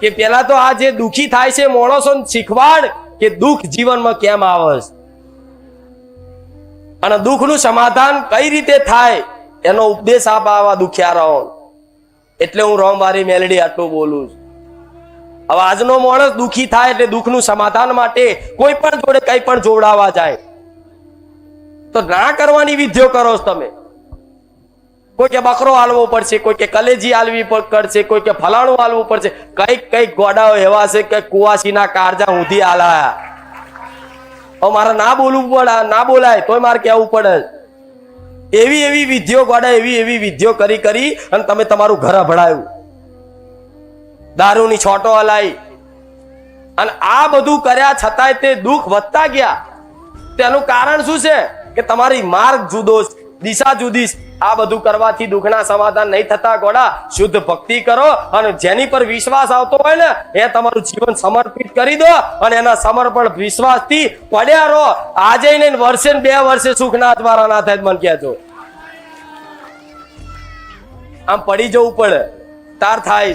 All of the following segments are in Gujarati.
કે પેલા તો આ જે દુખી થાય છે માણસો શીખવાડ કે દુઃખ જીવનમાં કેમ આવે અને દુઃખનું સમાધાન કઈ રીતે થાય એનો ઉપદેશ આપ આવા દુખિયારાઓ. એટલે હું રોમવારી મેલેડી આટલું બોલું છું. હવે આજનો માણસ દુખી થાય એટલે દુઃખનું સમાધાન માટે કોઈ પણ જોડે કઈ પણ જોડાવા જાય. તો ના કરવાની વિધિઓ કરો છો તમે. કોઈ કે બકરો હાલવો પડશે કોઈ કે કલેજી હાલવી પડશે કોઈ કે ફલાણું હાલવું પડશે. કંઈક કંઈક ગોડાઓ એવા છે કે કુવાસીના કારજા ઊંધી હાલાયા. મારે ના બોલવું પડે ના બોલાય, તોય મારે કહેવું પડે. એવી એવી વિધિઓ ગોડા, એવી એવી વિધિઓ કરી કરી અને તમે તમારું ઘર અભડાયું. દારૂની છોટો હલાઈ. અને આ બધું કર્યા છતાંય તે દુઃખ વધતા ગયા. તેનું કારણ શું છે? કે તમારી માર્ગ જુદો દિશા જુદી. આ બધું કરવાથી દુઃખના સમાધાન નહીં થતા, ગોડા. શુદ્ધ ભક્તિ કરો અને જેની પર વિશ્વાસ આવતો હોય ને, એ તમારું જીવન સમર્પિત કરી દો અને એના સમર્પણ વિશ્વાસથી પડ્યા રહો. આજે ને વર્ષે બે વર્ષે સુખના દ્વારા ના થાય મને કહેજો. આમ પડી જવું પડે. તાર થાય.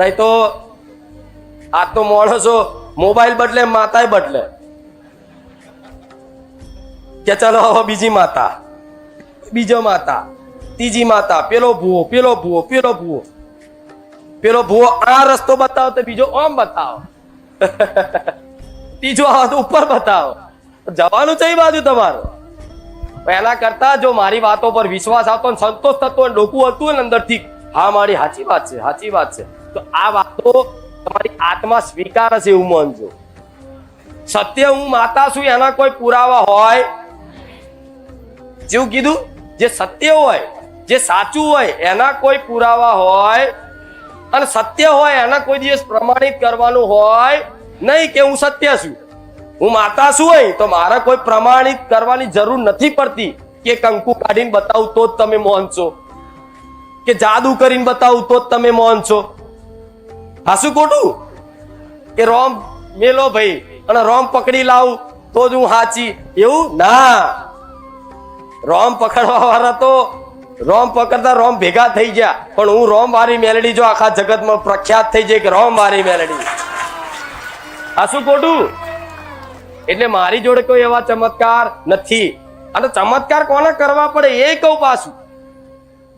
નહીં તો આ તો માણસો મોબાઈલ બદલે માતાય બદલે. કે ચલો હવે બીજી માતા. બીજો માતા, ત્રીજી માતા, પેલો ભૂવો પેલો ભૂવો પેલો ભૂવો. પેલો ભૂવો આ રસ્તો બતાવો તો બીજો ઓમ બતાવો. ત્રીજો આવે તો ઉપર બતાવો. જવાનું છે એ બાજુ તમારું. પહેલા કરતા જો મારી વાતો પર વિશ્વાસ આવતો ને સંતોષ થતો ને ડોકું હતું ને અંદરથી, હા, મારી સાચી વાત છે, સાચી વાત છે. તો આ વાતો તમારી આત્મા સ્વીકાર છે એવું માનજો સત્ય હું માતા છું, એના કોઈ પુરાવા હોય? જેવું કીધું? જે સત્ય હોય, જે સાચું હોય, એના કોઈ પુરાવા હોય. અને સત્ય હોય, એના કોઈ દિવસ પ્રમાણિત કરવાનું હોય નહીં કે હું સત્ય છું. હું માતા છું હોય તો મારે કોઈ પ્રમાણિત કરવાની જરૂર નથી પડતી કે કંકુ કાઢીને બતાવું તો જ તમે મોહનશો કે જાદુ કરીને બતાવું તો જ તમે મોહન છો. હાસું ખોટું? કે રોમ મેલો ભાઈ, અને રોમ પકડી લાવું તો જ હું હાચી. એવું? ના. રોમ પકડવા વાળા તો રોમ પકડતા રોમ ભેગા થઈ ગયા. પણ હું રોમ વાળી મેલડી જો આખા જગતમાં પ્રખ્યાત થઈ જાય કે રોમ વાળી મેલડી. આ શું ખોટું? એટલે મારી જોડે કોઈ એવા ચમત્કાર નથી. અને ચમત્કાર કોને કરવા પડે એ કહું પાછું.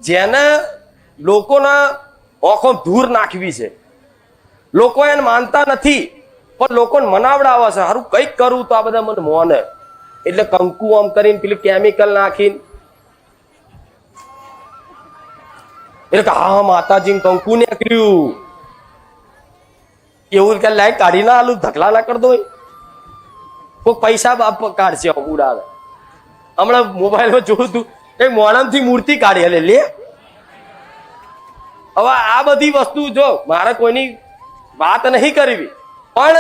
જેને લોકોના ઓખો દૂર નાખવી છે. લોકો એને માનતા નથી, પણ લોકોને મનાવડાવે છે. સારું કંઈક કરું તો આ બધા મને મોને. એટલે કંકુ આમ કરીને પેલું કેમિકલ નાખીને. એટલે હા માતાજી કંકુ નીકળ્યું એવું કે લાઈટ કાઢી ના આલું ધકલા ના કરી દો કોઈ પૈસા બાપ કાઢશે ઉડાવે હમણાં મોબાઈલમાં જોયું તું એક મોણમથી મૂર્તિ કાઢી એટલે લે. હવે આ બધી વસ્તુ જો, મારે કોઈની વાત નહીં કરવી. પણ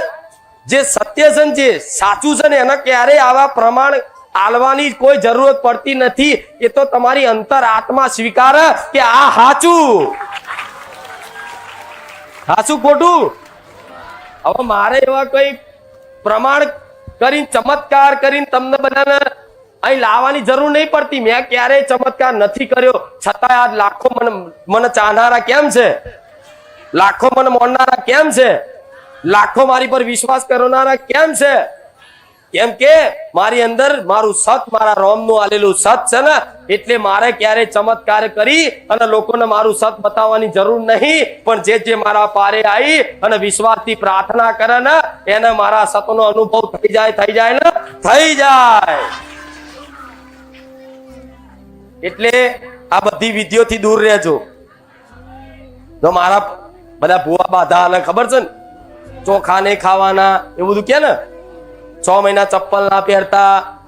જે સત્ય છે જે સાચું છે ને એના ક્યારેય આવા પ્રમાણ આલવાની કોઈ જરૂરત પડતી નથી. એ તો તમારી અંતર આત્મા સ્વીકારે કે આ સાચું સાચું ખોટું? હવે મારે એવા કોઈ પ્રમાણ કરીને ચમત્કાર કરીને તમને બધાને અહીં લાવવાની જરૂર નહીં પડતી. મેં ક્યારેય ચમત્કાર નથી કર્યો. છતાં આ લાખો મને મને ચાહનારા કેમ છે? લાખો મને મોડનારા કેમ છે? લાખો મારી પર વિશ્વાસ કરનારા કેમ છે? કેમ કે મારી અંદર મારું સત, મારા રોમનું આલેલું સત છે ને, એટલે મારે ક્યારે ચમત્કાર કરી અને લોકોને મારું સત બતાવવાની જરૂર નહીં. પણ જે જે મારા પારે આવી અને વિશ્વાસથી પ્રાર્થના કરે ને, એને મારા સતનો અનુભવ થઈ જાય થઈ જાય ને, થઈ જાય. એટલે આ બધી વિધિઓથી દૂર રહેજો. મારા બધા ભૂવા બાધા ખબર છે ને ચોખા નહીં ખાવાના, એવું બધું કે ને? છ મહિના ચપ્પલ ના પહેરતા,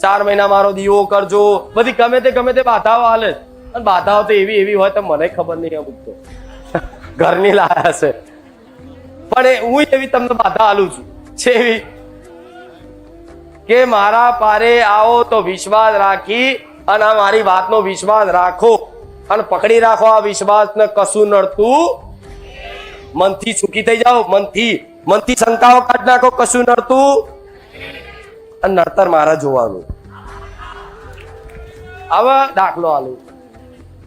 ચાર મહિના મારો દીવો કરજો. બધી ગમે તે ગમે તે બાધાઓ હાલે. અને બાધાઓ તો એવી એવી હોય તો મને ખબર નહીં અમુક તો. ઘરની લાયા છે. પણ એ હું એવી તમને બાધા હાલું છું. છે એવી? કે મારા પારે આવો તો વિશ્વાસ રાખી અને આ મારી વાતનો વિશ્વાસ રાખો. અને પકડી રાખો આ વિશ્વાસને કશું નડતું મનથી સુખી થઈ જાઓ, મનથી મનથી શંકાઓ કાઢ નાખો, કશું નડતું. અને નડતર મારે જોવાનું. હવે દાખલો આલો.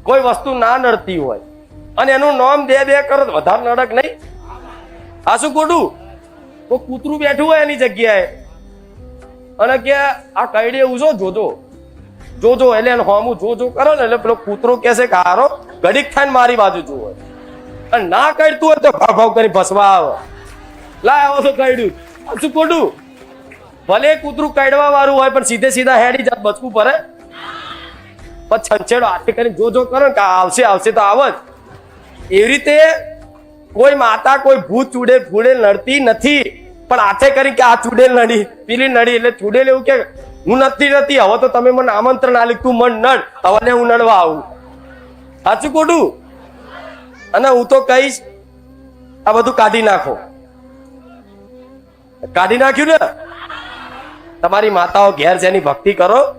કોઈ વસ્તુ ના નડતી હોય. અને એનું નામ બે બે કરો વધારે નડક નહીં. આ શું ખોટું? તો કૂતરું બેઠું હોય એની જગ્યાએ. અને કે આ કઈડે એવું જો, જોજો. જોજો, એટલે એને હોમું જોજો, કરો ને એટલે પેલો કૂતરો કહેશે કે હારો, ઘડીક થાય મારી બાજુ જુઓ. અને ના કડતું હોય તો ભાવ ભાવ કરી ભસવા આવો લાય આવો તો કાઢ્યું. શું ખોટું? ભલે કૂતરું કાઢવા વાળું હોય, પણ સીધે સીધા હેડી જાત બચકું પડે પણ છંછેડો હાથે કરીને જો કરો ને કે આવશે આવશે તો આવ જ એવી રીતે કોઈ માતા, કોઈ ભૂત ચૂડે ફૂડે લડતી નથી. પણ આથે કરી કે આ ચૂડેલ નડી, પેલી નડી એટલે ચૂડેલ એવું કે હું નથી નથી. હવે તો તમે મને આમંત્રણ આલી તું મન નડ. હવે હું નડવા આવું. સાચું ખોટું? અને હું તો કહીશ, આ બધું કાઢી નાખો. કાઢી નાખ્યું ને? તમારી માતાઓ ઘેર છે, એની ભક્તિ કરો.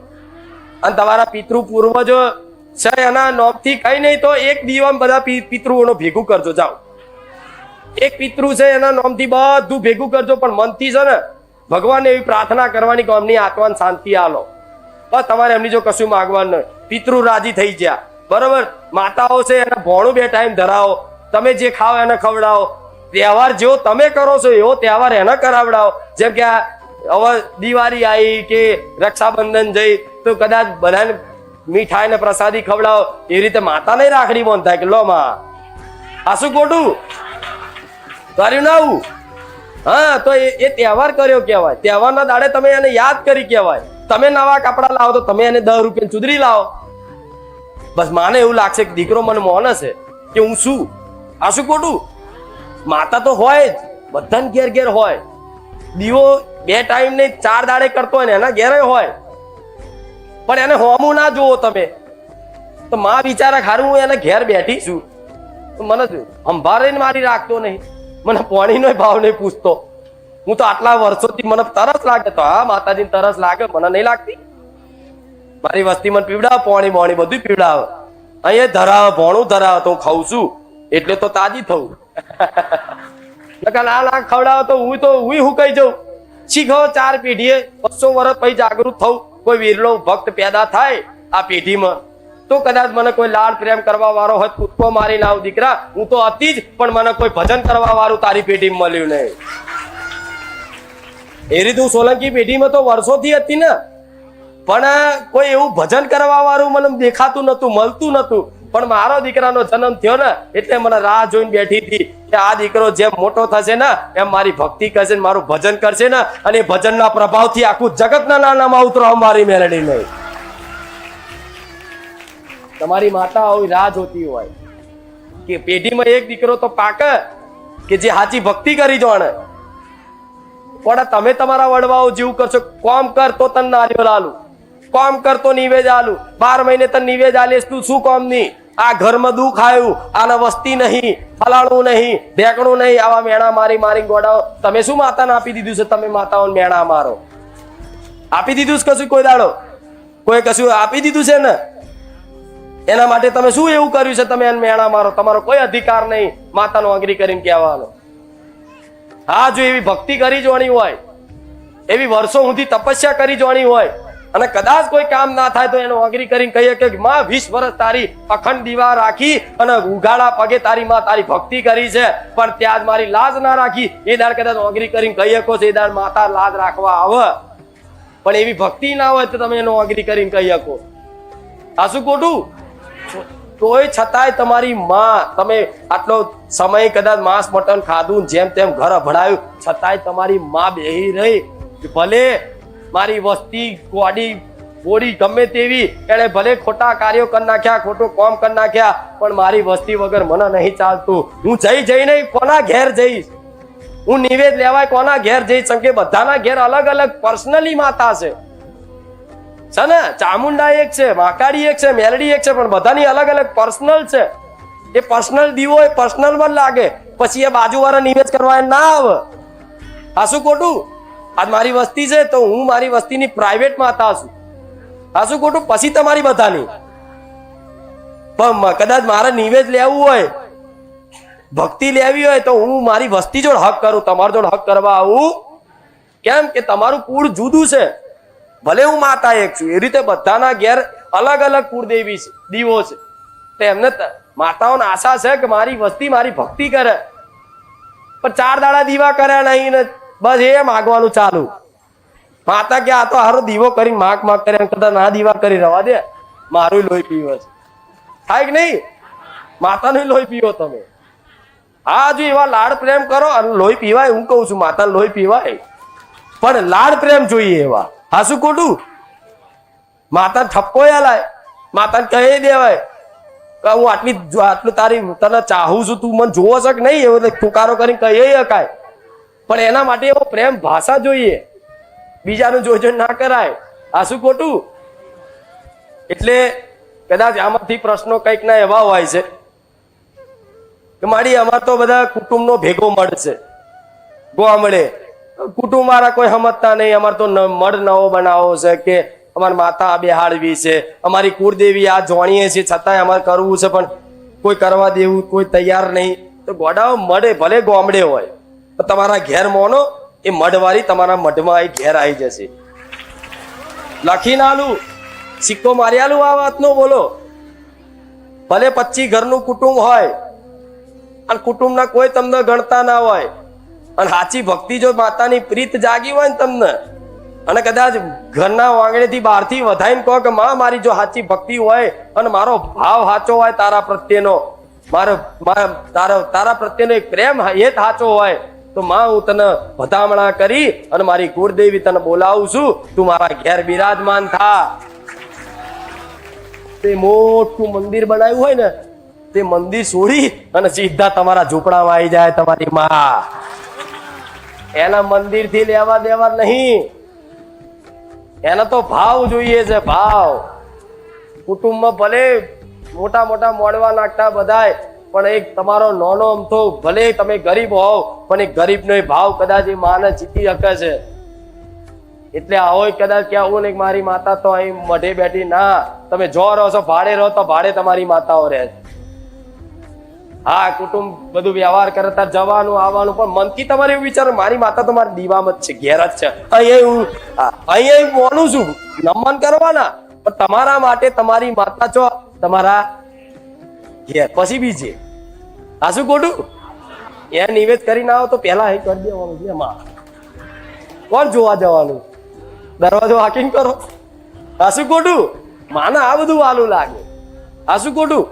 અને તમારા પિતૃ પૂર્વજો છે, એના નોમથી કઈ નહીં, તો એક દીવામાં બધા પિતૃઓનો ભેગું કરજો, જાઓ. એક પિતૃ છે, એના નામથી બધું ભેગું કરજો, પણ મનથી છે ને, ભગવાનને એવી પ્રાર્થના કરવાની કે અમની આત્માને શાંતિ આલો. બસ, તમારે એમની જો કશું માગવાનું પિતૃ રાજી થઈ ગયા. બરોબર? માતાઓ છે, એને ભોણું બે ટાઈમ ધરાવો. તમે જે ખાઓ એને ખવડાવો. તહેવાર જેવો તમે કરો છો, એવો તહેવાર એને કરાવડાવો. જેમ કે આ હવે દિવાળી આવી કે રક્ષાબંધન જઈ, તો કદાચ બધાને મીઠાઈ ને પ્રસાદી ખવડાવો. એ રીતે માતા નહીં રાખડી બાંધતા કે લો માં. આ શું ખોટું? કર્યું ના આવું? હા, તો એ એ તહેવાર કર્યો કહેવાય. તહેવારના દાડે તમે એને યાદ કરી કહેવાય. તમે નવા કપડા લાવો તો તમે એને દસ રૂપિયા ચુદરી લાવો. બસ માને એવું લાગશે કે દીકરો મને મોને છે. કે હું શું? આ શું ખોટું? માતા તો હોય જ. બધાને ઘેર ઘેર હોય. દીવો બે ટાઈમ ને ચાર દાડે કરતો હોય ને એના ઘેરે હોય. પણ એને હોમું ના જુઓ તમે. તો માં બિચારા ખારું હું એને ઘેર બેઠી છું. મને અંભારે મારી રાખતો નહીં. મને પાણીનો ભાવ નહીં પૂછતો. હું તો આટલા વર્ષોથી મને તરસ લાગે તો, હા, માતાજીને તરસ લાગે, મને નહીં લાગતી? મારી વસ્તી મને પીવડાવે, પાણી બોણી બધું પીવડાવે. અહીંયા ધરાવ, ભોણું ધરાવ તો ખાઉં છું. એટલે તો તાજી થવું નકર ના ના ખવડાવો તો હું તો હું હું કહી જાઉં. શીખો ચાર પેઢીએ, બસો વર્ષ પછી જાગૃત થવું કોઈ વીરલો ભક્ત પેદા થાય આ પેઢીમાં. તો કદાચ મને કોઈ લાડ પ્રેમ કરવા વાળો હોય, કૂદકો મારી ના દીકરા. હું તો હતી જ, પણ મને કોઈ ભજન કરવા વાળું તારી પેઢીમાં મળ્યું નહીં. એ રીતે હું સોલંકી પેઢીમાં તો વર્ષોથી હતી ને. પણ કોઈ એવું ભજન કરવા વાળું મને દેખાતું નતું મળતું નતું પણ મારો દીકરાનો જન્મ થયો ને, એટલે મને રાહ જોઈને બેઠી હતી કે આ દીકરો જેમ મોટો થશે ને, એમ મારી ભક્તિ કરશે ને, મારું ભજન કરશે ને, અને ભજનના પ્રભાવથી આખું જગતના નાનામાં ઉતરો મારી મેલડી નહીં. તમારી માતા આવી રાહ જોતી હોય. કે પેઢીમાં એક દીકરો તો પાક કે જે સાચી ભક્તિ કરી જોણે. પણ તમે તમારા વડવાઓ જેવું કરશો, કોમ કર તો તને નારિયો આલું કોમ કરતો નિવેદ આલું. બાર મહિને તને નિવેદ આલીશ, તું શું કોમની આ ઘરમાં દુઃખ આવ્યું. આને વસ્તી નહીં, ફલાણું નહીં ઢેકણું નહીં, આવા મેણા મારી મારી ગોડાઓ. તમે શું માતાને આપી દીધું છે? તમે માતાઓને મેણા મારો. આપી દીધું છે કશું કોઈ દાડો? કોઈ કશું આપી દીધું છે ને? એના માટે તમે શું એવું કર્યું છે? તમે એને મેણા મારો. તમારો કોઈ અધિકાર નહીં. માતાનો અંગરી કરીને કહેવાનો. હા, જો એવી ભક્તિ કરી જોણી હોય, એવી વર્ષો સુધી તપસ્યા કરી જોણી હોય અને કદાચ કોઈ કામ ના થાય તો એનો અગ્રી કરીને કહીએ કે માં, વીસ વર્ષ તારી અખંડ દીવા રાખી અને ઉઘાડા પગે તારી માં તારી ભક્તિ કરી છે. પણ ત્યાં જ મારી લાજ ના રાખી. એ દાડ કદાચ અગ્રી કરીને કહી શકો છો, એ દાડ માતા લાજ રાખવા આવે. પણ એવી ભક્તિ ના હોય તો તમે એનો અગ્રી કરીને કહી. શકો આ શું ખોટું? તોય છતાંય તમારી માં, તમે આટલો સમય કદાચ માંસ, મટન, ખાધું જેમ તેમ ઘર ભણાયું છતાંય તમારી માં બેહી રહી. ભલે મારી વસ્તી કોડી બોડી ગમે તેવી, એણે ભલે ખોટા કાર્યો કરી નાખ્યા, ખોટું કોમ કરી નાખ્યા, પણ મારી વસ્તી વગર મને નહીં ચાલતું. હું જઈ જઈ નહીં કોના ઘેર જઈશ? હું નિવેદ લેવાય કોના ઘેર જઈશ? કે બધાના ઘેર અલગ અલગ પર્સનલી માતા છે. છે ને? ચામુંડા એક છે, વાંકાડી એક છે, મેલડી એક છે, પણ બધાની અલગ અલગ પર્સનલ છે. એ પર્સનલ દીવો એ પર્સનલમાં લાગે. પછી એ બાજુવાળા નિવેદ કરવા ના આવે. આ શું ખોટું? આજ મારી વસ્તી છે તો હું મારી વસ્તીની પ્રાઇવેટ માતા છું. આ શું ખોટું? પછી તમારી બધાની. પણ કદાચ મારે નિવેદ લેવું હોય, ભક્તિ લેવી હોય, તો હું મારી વસ્તી જોડે હક કરું, તમારો જોડ હક કરવા આવું. કેમ કે તમારું કુળ જુદું છે. ભલે હું માતા એક છું, એ રીતે બધાના ઘેર અલગ અલગ કુળદેવી છે, દીવો છે. તો એમને માતાઓને આશા છે કે મારી વસ્તી મારી ભક્તિ કરે. પણ ચાર દાડા દીવા કર્યા નહીં ને બસ એ માગવાનું ચાલુ. માતા કે આ તો હારો દીવો કરી માગ માગ કરે કરતા ના દીવા કરી રવા દે. મારું લોહી પીવે છે. થાય કે નહીં? માતાનું લોહી પીવો તમે. હા જો એવા લાડ પ્રેમ કરો અને લોહી પીવાય હું કહું છું, માતા લોહી પીવાય. પણ લાડ પ્રેમ જોઈએ એવા. હા, શું ખોટું? માતા ઠપકો લાય. માતાને કહી દેવાય હું આટલી આટલું તારી તને ચાહું છું, તું મને જોવો છે કે નહીં? એવો તો તુકારો કરીને કહી શકાય. પણ એના માટે એવો પ્રેમ ભાષા જોઈએ. બીજાનું જોઈ ના કરાય. આ શું ખોટું? એટલે કદાચ આમાંથી પ્રશ્નો કંઈક ના એવા હોય છે કે મારી અમાર તો બધા કુટુંબનો ભેગો મળશે. ગોમડે કુટુંબ મારા કોઈ સમજતા નહીં. અમાર તો મઢ નવો બનાવો છે કે અમારી માતા બેહાડવી છે. અમારી કુળદેવી આ જોણીએ છીએ. છતાંય અમારે કરવું છે પણ કોઈ કરવા દેવું, કોઈ તૈયાર નહીં. તો ગોડાઓ મળે, ભલે ગોમડે હોય. તમારા ઘેર મોનો, એ મઢવાળી તમારા મઢમાં એ ઘેર આવી જશે. લખીને આલું, સિક્કો મારી આલું આ વાતનો બોલો. ભલે પચી ઘરનું કુટુંબ હોય, અને કુટુંબના કોઈ તમને ગણતા ના હોય, અને સાચી ભક્તિ જો માતાની પ્રીત જાગી હોય ને તમને, અને કદાચ ઘરના વાંગણેથી બહારથી વધાઈને કહો કે, માં, મારી જો સાચી ભક્તિ હોય, અને મારો ભાવ સાચો હોય તારા પ્રત્યેનો મારા- તારો, તારા પ્રત્યેનો એક પ્રેમ એ જ સાચો હોય તો માં, હું તને વધામણા કરી અને મારી કુળદેવી તને બોલાવું છું. તું મારા ઘેર બિરાજમાન થા. તે મોટું મંદિર બનાવ્યું હોય ને, તે મંદિર છોડી અને સીધા તમારા ઝૂંપડામાં આવી જાય તમારી માં. એના મંદિરથી લેવા દેવા નહીં. એના તો ભાવ જોઈએ છે, ભાવ. કુટુંબમાં ભલે મોટા મોટા મોડવા નાખતા બધાય પણ એક તમારો નાનો અમથો ભલે તમે ગરીબ હોવ, પણ એક ગરીબનો એ ભાવ કદાચ એ માને જીતી શકે છે. એટલે આવો કદાચ કે આવું નહીં મારી માતા તો અહીં મઢે બેઠી, ના, તમે જો રહો છો, ભાડે રહો તો ભાડે તમારી માતાઓ રહે હા, કુટુંબ બધું વ્યવહાર કરે તાર જવાનું, આવવાનું, પણ મનથી તમારે એવું વિચાર, મારી માતા તો મારી દીવામાં જ છે, ઘેર જ છે. અહીંયા હું અહીંયા હું બોલું છું, નમન કરવાના, પણ તમારા માટે તમારી માતા છો તમારા ઘેર, પછી બીજે. આ શું ખોટું એ નિવેદ કરીને આવો તો પહેલા એ કરી દેવાનું છે એમાં. કોણ જોવા જવાનું? દરવાજો હાકિંગ કરો. આ શું ખોટું માને આ બધું વાલું લાગે. આ શું ખોટું